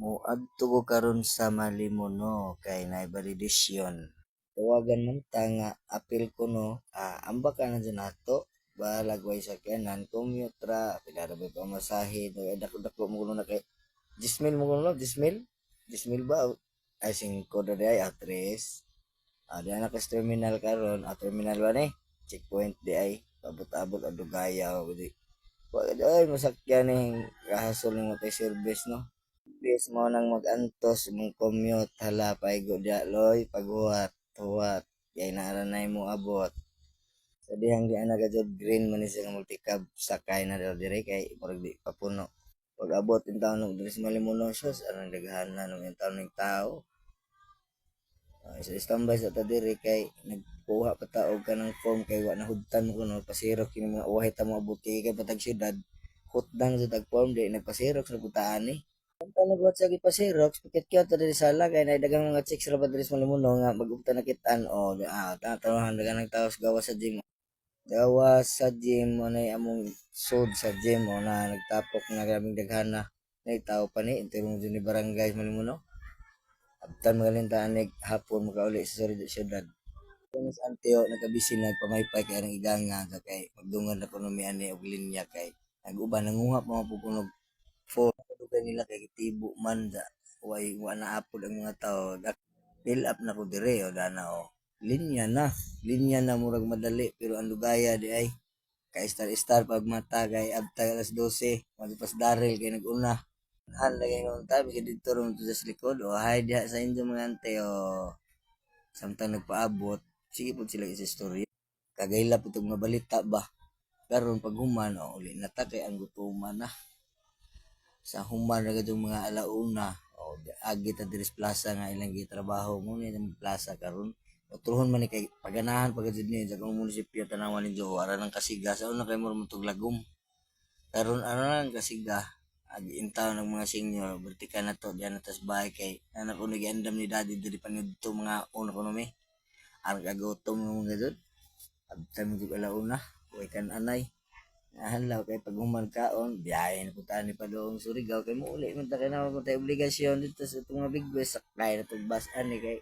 Moadto ko karon sa Malimono kay naay validation. Tawagan man ta nga apil ko no, ah, amba ka na dyan nato. Balag way sa kanan, commute ra, pila ra ba pa masahe, dako-dako mo kuno na kay 10 mil mo kuno no, 10 mil? 10 mil ba? Ay, 5 na di ay, ah, 3. Ah, di na terminal karon, ah, terminal ba ni? Checkpoint di ay, pabot-abot ang dugaya o di. Wag ay masakyan ning kahasol ng matay service no. Bis mo nang mag-antos mong commute hala paigo dia loy paghuwat huwat kay naaranay mo abot. Sa dihang di ana gajud green man ni sila multicab sakay na daw dire kay murag di papuno. Pag abot yung taon ng Dres Malimuno siya, anong daghan na nung taon ng tao. Uh, sa standby sa ta dire kay nagkuha pa ta og kanang form kay wa nahudtan mo kuno pasirok kini mga uhay ta mo abuti kay patag syudad hutdang sa tag form di nagpasirok sa butaan ni. Ang tanabot sa git pa si Rox, pikit kyo ta diri sa lagay na dagang mga chicks ra diri sa malamuno nga magupta na kitan o ah, tanawahan dagan ng taos gawa sa gym. Gawa sa gym mo na among sod sa gym mo na nagtapok nga grabing daghan na naitaw pa ni ito yung ni barangay malamuno. Abtan magalintaan ni hapon makauli sa sorry syudad. Tunis Anteo nagkabisi nagpamaypay kay nang iganga kay magdungan na kuno mi ani og linya kay naguban nanguha pa mapukunog 4 kalibutan nila kay tibo man da way wala apod ang mga tao. Dak fill up na ko dire o dana o. Linya na linya na murag madali pero ang lugaya di ay kay star star pag mata kay abtay alas 12 malipas daril kay naguna. Han lagi ng tabi kay dito ron sa likod o hay diha sa inyo mga ante o. Samtang nagpaabot sige po sila isa istorya. Kagay lapit mga balita ba? Karon paghuman o uli na ta kay ang gutuman na sa human na gadong mga alauna. O agi ta diris plaza nga ilang gitrabaho mo ni ng plaza karon Utuhon man kay paganahan pagkajud ni sa kung munisipyo tanawan ni Jo ara nang kasiga. Sa una kay mo lagom karon ano nang kasiga? Agi intaw ng mga senior bertika na to diyan na tas bahay kay anak ko nagiandam ni daddy diri pa ngadto mga una ko mi ang kagutom ng mga gadud abtan mo jud alauna way kan anay Nahanlaw kay pag human kaon, biyahe na punta ni pa doon Surigao. Kay mo uli man ta na mo obligasyon dito sa itong mga big boys sakay na tong bus ani kay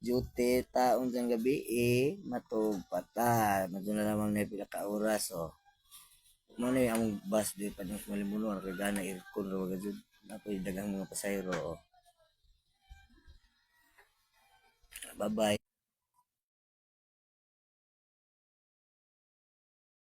duty taon sa gabi eh matog pata madto na lamang na pila ka oras oh. Mo na yung bus di pa ng malimuno kay gana aircon ro gajud napoy dagang mga pasahero oh. Bye bye.